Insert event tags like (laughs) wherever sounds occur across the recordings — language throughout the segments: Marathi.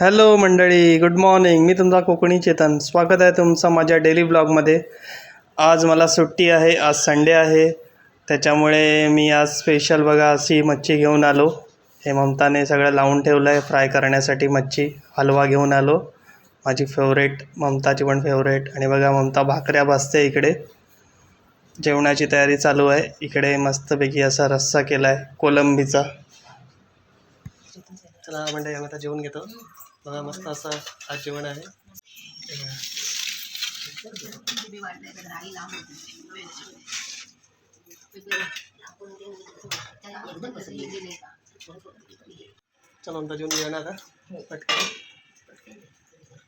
हॅलो मंडळी. गुड मॉर्निंग मी तुमचा कोकणी चेतन. स्वागत आहे तुमचं माझ्या डेली ब्लॉगमध्ये आज मला सुट्टी आहे. आज संडे आहे. त्याच्यामुळे मी आज स्पेशल बघा अशी मच्छी घेऊन आलो. हे ममताने सगळं लावून ठेवलं आहे फ्राय करण्यासाठी मच्छी हलवा घेऊन आलो. माझी फेवरेट ममताची पण फेवरेट आणि बघा ममता भाकऱ्या भाजते इकडे. जेवणाची तयारी चालू आहे. इकडे मस्तपैकी असा रस्सा केला आहे कोलंबीचा. चला मंडळी आम्ही आता जेवण घेतो. बघा मस्त असं जेवण आहे. चला आमचा जेवण ना आता. पटकन.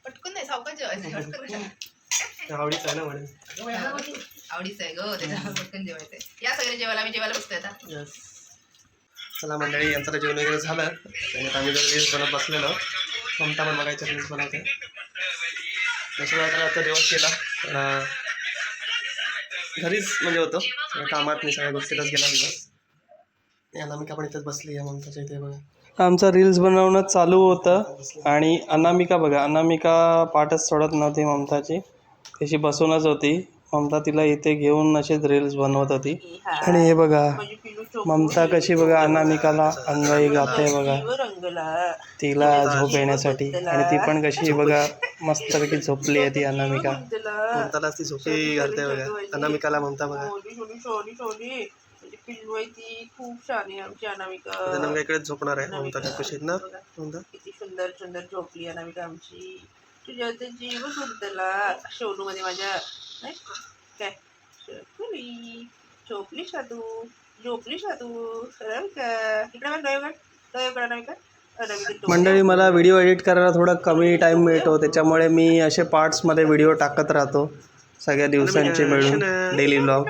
पटकन नाही सावकाश जेवायचं आवडीचं आहे ना म्हणून आवडीचं आहे ग त्याच्यावर पटकन जेवायचंय या सगळे जेवायला आम्ही जेवायला बसतोय आता. चला मंडळी यांचं जेवण वगैरे झालं. आणि आम्ही जर रील्स बसलेलो. ममता पण बघायचं रील्स बनवते तसं आता दिवस केला. घरीच म्हणजे होतो. कामात मी सगळ्या गोष्टीलाच गेला दिवस या अनामिका पण इथेच बसली आहे ममताच्या इथे बघा. आमचं रील्स बनवणं चालू होतं. आणि अनामिका बघा. अनामिका पाठच सोडत नव्हती ममताची. तशी बसूनच होती. ममता तिला इथे घेऊन अशीच रील्स बनवत होती. आणि हे बघा ममता कशी बघा अनामिकाला अंगाई गाते बघा. तिला झोप येण्यासाठी. आणि ती पण कशी बघा मस्तपैकी झोपली आहे ती अनामिका. ममताला ती झोपी घालते बघा. अनामिकाला ममता बघा. ती खूप छान आहे आमची अनामिका. अनामिका इकडेच झोपणार आहे. ममताच्या कुशीत ना? ममता? किती सुंदर सुंदर झोपली अनामिका आमची. तुझ्या जीव सुरतला शोनू मध्ये माझ्या नाही काय? झोपली झोपली तू झोपली का? इकडे बघ डोळे. मंडळी मला व्हिडिओ एडिट करायला थोडा कमी टाईम मिळतो. त्याच्यामुळे मी असे पार्ट्समध्ये व्हिडिओ टाकत राहतो. सगळ्या दिवसांचे मिळून डेली ब्लॉग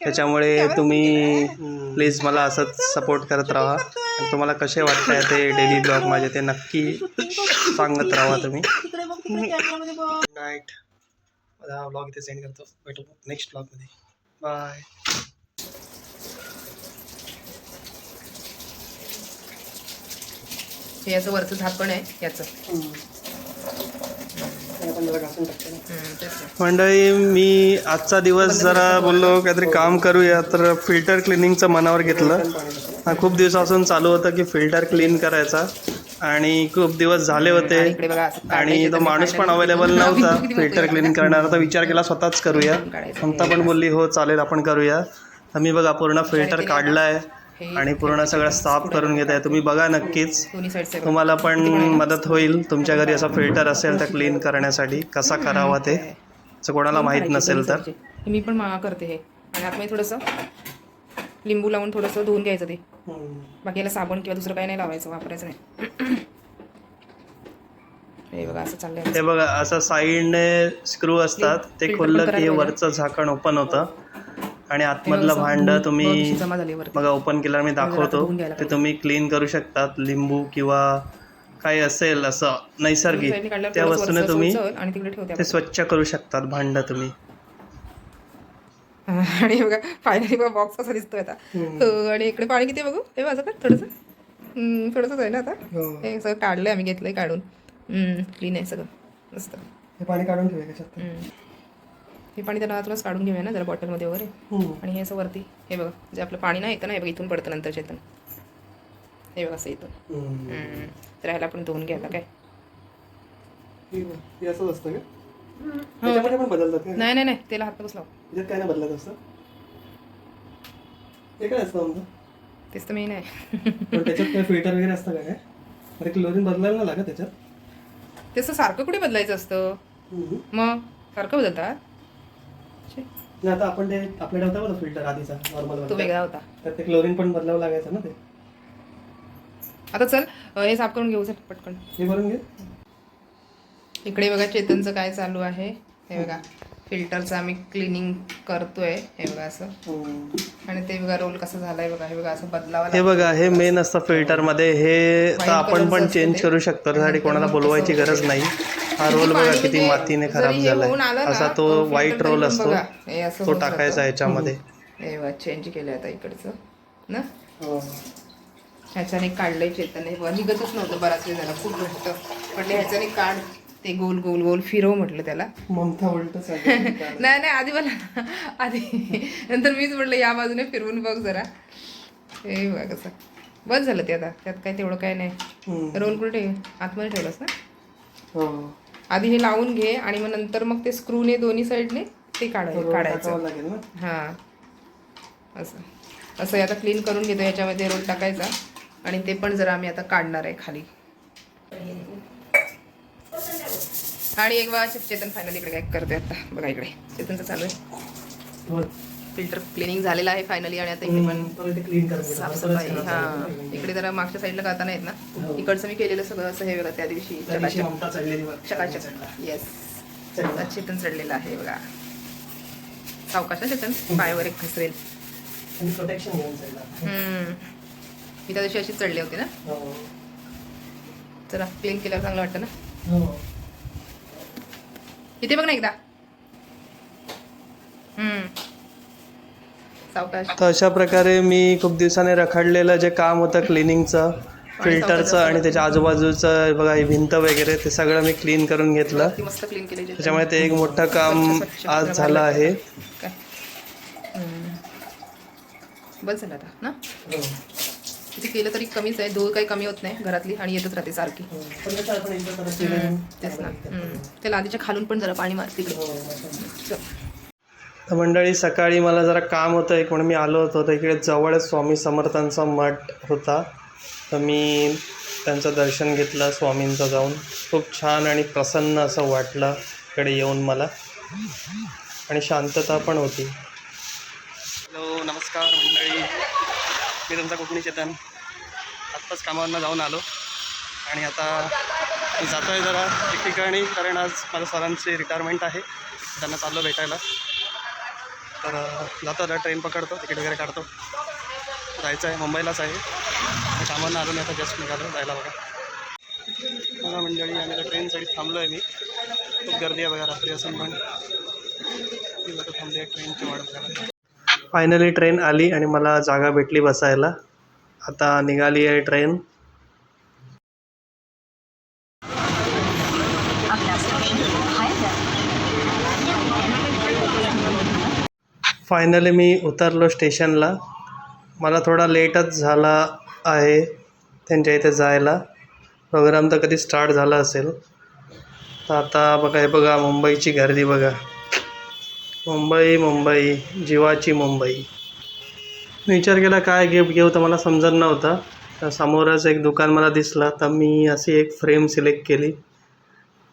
त्याच्यामुळे तुम्ही प्लीज मला असंच सपोर्ट करत राहा. तुम्हाला कसे वाटत ते डेली ब्लॉग माझे ते नक्की सांगत राहा तुम्ही. नाईट माझा हा ब्लॉग इथे सेंड करतो. भेटू नेक्स्ट ब्लॉगमध्ये बाय हे याचं वरचं झाकण आहे याचं. मंडळी मी आजचा दिवस जरा बोललो काहीतरी काम करूया. तर फिल्टर क्लिनिंगचं मनावर घेतलं. हा खूप दिवसापासून चालू होतं की फिल्टर क्लीन करायचा. आणि खूप दिवस झाले होते. आणि तो माणूस पण अवेलेबल नव्हता. फिल्टर आहे. क्लीन करणार तर विचार केला स्वतःच करूया. ममता पण बोलली हो चालेल आपण करूया. तर मी बघा पूर्ण फिल्टर काढलाय आणि पूर्ण सगळं साफ करून घेत आहे. तुम्ही बघा नक्कीच. साईडचे तुम्हाला पण मदत होईल. तुमच्या घरी असा फिल्टर असेल तर क्लीन करण्यासाठी. कसा करावा ते? असं कोणाला माहीत नसेल तर. मी पण करते हे. आणि आतमध्ये थोडंसं लिंबू लावून थोडंसं धुवून घ्यायचं ते. बाकी याला साबण किंवा दुसरं काही नाही लावायचं वापरायचं नाही. (clears throat) हे बघा असं चाललंय. हे बघा असं साईडने स्क्रू असतात ते खोललं की वरचं झाकण ओपन होतं. आणि आतमधलं भांड तुम्ही. बघा ओपन केल्यावर मी दाखवतो. धुवून घ्यायला ते तुम्ही क्लीन करू शकतात लिंबू किंवा काही असेल असं नैसर्गिक त्या वस्तूने तुम्ही सोलचं आणि तिकडे ठेवते ते स्वच्छ करू शकतात भांड तुम्ही. (laughs) आणि बघा फायनली बघा बॉक्स कसा दिसतोय आता. आणि इकडे पाणी किती बघू? हे माझं का? थोडंसं? थोडंसंच आहे ना आता? हो. हे सगळं काढलंय आम्ही घेतलंय काढून. क्लीन आहे सगळं. मस्त. हे पाणी काढून हम्म. हे पाणी त्यांना आतूनच काढून घेऊया ना जरा बॉटलमध्ये वगैरे. आणि हे असं वरती हे बघा जे आपलं पाणी नाही येतं ना हे बघा इथून पडतं नंतर इथून हे बघा असं इथून. तर ह्याला आपण धुवून घ्यायला काय? असंच असतं का? त्याच्यामध्ये पण बदलतात का? नाही नाही नाही. त्याला हात बसलाव त्याच्यात काय नाही बदलत असतं हे काय असतं आमचं? तेच तर मी नाही पण त्याच्यात काय फिल्टर वगैरे असतं का काय? अरे क्लोरीन बदलायला नाही लागत त्याच्यात? तसं सारखं कुठे बदलायचं असतं? मग? सारखं बदलतात? छे, नाही आता आपण ते आपल्याकडे होता बघा फिल्टर आधीचा नॉर्मल तो वेगळा होता. तर ते क्लोरीन पण बदलावं लागायचं ना ते? आता चल अं, हे साफ करून घेऊ चल पटकन. हे भरून घे. इकडे बघा चेतनचं काय चालू आहे. हे बघा फिल्टरचं आम्ही क्लिनिंग करतोय. हे बघा असं. आणि ते बघा रोल कसं झालाय बघा. हे बघा असं बदलावा हे बघा हे मेन असतं फिल्टरमध्ये हे तर आपण पण चेंज करू शकतो. त्यासाठी कोणाला बोलवायची गरज नाही. हा रोल बघा किती मातीने खराब झालाय. असा तो व्हाईट रोल असतो. तो टाकायचा याच्यामध्ये हे बघा चेंज केलं आता इकडचं. ना? ह्याच्याने काढलंय चेतन. हे निघतच नव्हतं बराच वेळ झाला. खूप घट्ट. म्हटलं ह्याच्याने काढ. ते गोल गोल गोल फिरव म्हटलं त्याला. (laughs) नाही नाही आधी मला आधी. नंतर मीच म्हटलं या बाजूने फिरवून बघ जरा. हे बघा कसं बस झालं ते आता. त्यात काय तेवढं काय नाही. रोल कुठे ठेव आतमध्ये ठेवलंस ना? हो. आधी हे लावून घे आणि मग नंतर मग ते स्क्रूने दोन्ही साईडने ते काढाय काढायचं. ना? हां. असं. असं आता क्लीन करून घेतो याच्यामध्ये रोल टाकायचा. आणि ते पण जरा आम्ही आता काढणार आहे खाली. आणि एक वेळा चेतन फायनल इकडे काय करतोय आता. बघा इकडे. चेतनचं चालू आहे. फिल्टर क्लिनिंग झालेलं आहे फायनली आणि आता इकडे पण साफसफाई हा. इकडे जरा मागच्या साईडला करता नाहीत ना. इकडचं मी केलेलं सगळं असं हे बघा त्या दिवशी चकाचक. चकाचक. येस चेतन चढलेलं आहे बघा. सावकाश ना चेतन? पायावर एक घसरेल. मी त्या दिवशी अशीच चढले होते ना? हो. जरा क्लीन केल्यावर चांगलं वाटतं ना? हो. इथे बघ ना एकदा. तर अशा प्रकारे मी खूप दिवसाने रखडलेलं जे काम होतं क्लिनिंगचं फिल्टरचं आणि त्याच्या आजूबाजूचं बघा ही भिंत वगैरे ते सगळं मी क्लीन करून घेतलं. ती मस्त क्लीन केली चेतन. त्याच्यामुळे ते एक मोठं काम आज झालं. आहे. बस झालं आता ना? किती केलं तरी कमीच आहे. धूळ काही कमी होत नाही घरातली आणि येतच राहते सारखी. तेच ना. हम्म. त्याला आधीच्या खालून पण जरा पाणी मार तिकडे. चल. तर मंडळी सकाळी मला जरा काम होतं. एक म्हणून मी आलो होतो. तर इकडे जवळच स्वामी समर्थांचा मठ होता. तर मी त्यांचं दर्शन घेतलं स्वामींचं जाऊन. खूप छान आणि प्रसन्न असं वाटलं इकडे येऊन मला. आणि शांतता पण होती. हॅलो नमस्कार मंडळी. मी तुमचा कोकणी चेतन. आत्ताच कामावरनं जाऊन आलो. आणि आता मी जातो आहे जरा एक ठिकाणी कारण आज माझ्या सरांची रिटायरमेंट आहे. त्यांना चाललो भेटायला. तर जातो आता ट्रेन पकडतो तिकीट वगैरे काढतो. जायचं आहे मुंबईलाच आहे. तर कामावरनं आलो मी आता जस्ट निघालो जायला बघा. बघा मंडळी आम्ही आता ट्रेनसाठी थांबलो आहे मी. खूप गर्दी आहे बघा रात्री असून पण. ती लोकं थांबली आहे ट्रेनची वाट फायनली ट्रेन आली आणि मला जागा भेटली बसायला. आता निघाली आहे ट्रेन फायनली मी उतरलो स्टेशनला मला थोडा लेटच झाला आहे त्यांच्या इथे जायला. प्रोग्राम तर कधी स्टार्ट झाला असेल. तर आता बघा हे बघा मुंबईची गर्दी बघा. मुंबई मुंबई जीवाची मुंबई. मी विचार केला काय गिफ्ट घेऊ तर मला समजत नव्हतं. तर समोरच एक दुकान मला दिसला. तर मी अशी एक फ्रेम सिलेक्ट केली.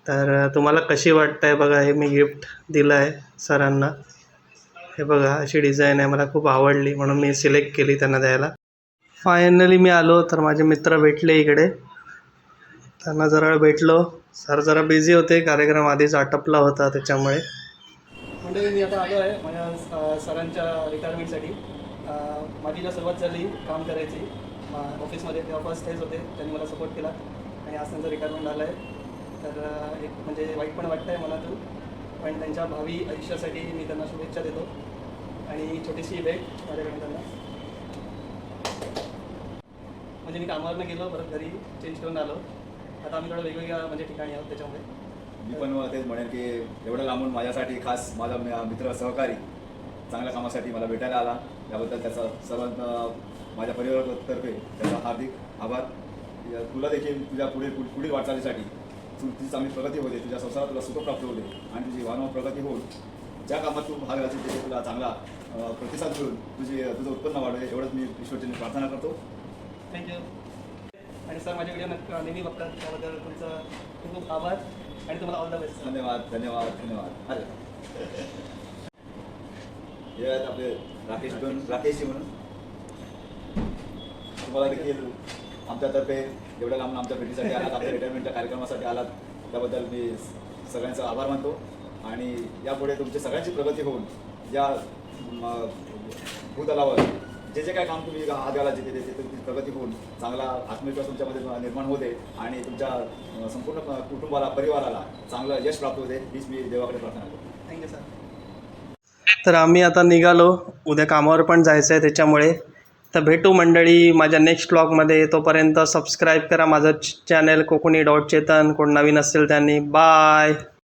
तर तुम्हाला कशी वाटतं आहे बघा हे मी गिफ्ट दिलं आहे सरांना. हे बघा अशी डिझाईन आहे. मला खूप आवडली म्हणून मी सिलेक्ट केली त्यांना द्यायला. फायनली मी आलो तर माझे मित्र भेटले इकडे. त्यांना जरा भेटलो. सर जरा बिझी होते कार्यक्रम आधीच आटपला होता त्याच्यामुळे. म्हणजे मी आता आलो आहे माझ्या सरांच्या रिटायरमेंटसाठी माझी जेव्हा सुरुवात झाली काम करायची. ऑफिसमध्ये तेव्हा फर्स्ट हेच होते त्यांनी मला सपोर्ट केला. आणि आज त्यांचं रिटायरमेंट आलं आहे. तर एक म्हणजे वाईट पण वाटतं आहे मनातून. पण त्यांच्या भावी आयुष्यासाठी मी त्यांना शुभेच्छा देतो. आणि छोटीशी भेट माझ्याकडून त्यांना म्हणजे मी कामावरनं गेलो परत घरी चेंज करून आलो. आता आम्ही थोडं वेगवेगळ्या म्हणजे ठिकाणी आहोत त्याच्यामुळे. मी पण तेच म्हणेन की एवढं लांबून माझ्यासाठी खास माझा मित्र सहकारी चांगल्या कामासाठी मला भेटायला आला. त्याबद्दल त्याचा सर्वांना माझ्या परिवारातर्फे त्याचा हार्दिक आभार. तुला देखील तुझ्या पुढे पुढ- पुढील वाटचालीसाठी तुझी चांगली प्रगती होते तुझ्या संसारात तुला सुख प्राप्त होते आणि तुझी वारंवार प्रगती होऊन ज्या कामात तू भाग घालशील तिथे तुला चांगला प्रतिसाद मिळून तुझी तुझं उत्पन्न वाढवे एवढंच मी ईश्वरचरणी प्रार्थना करतो. थँक्यू आणि सर माझे व्हिडिओ नक्की नेहमी बघतात त्याबद्दल तुमचं खूप खूप आभार आणि तुम्हाला ऑल द बेस्ट धन्यवाद धन्यवाद धन्यवाद. अरे. हे आहेत आपले राकेश राकेशजी म्हणून तुम्हाला देखील आमच्यातर्फे एवढ्या लांब आमच्या भेटीसाठी आलात आमच्या रिटायरमेंटच्या कार्यक्रमासाठी आलात त्याबद्दल मी सगळ्यांचा आभार मानतो आणि यापुढे तुमची सगळ्यांची प्रगती होऊन या भूतलावर जे जे काय काम तुम्ही हात घाला जिथे तिथे तुमची प्रगती होऊन चांगला आत्मविश्वास तुमच्यामध्ये निर्माण होते आणि तुमच्या संपूर्ण कुटुंबाला परिवाराला चांगलं यश प्राप्त होते हीच मी देवाकडे प्रार्थना करतो थँक्यू सर तर आम्ही आता निघालो. उद्या कामावर पण जायचं आहे त्याच्यामुळे. तर भेटू मंडळी माझ्या नेक्स्ट ब्लॉगमध्ये तोपर्यंत सबस्क्राईब करा माझं चॅनल कोकणी डॉट चेतन. कोण नवीन असेल त्यांनी बाय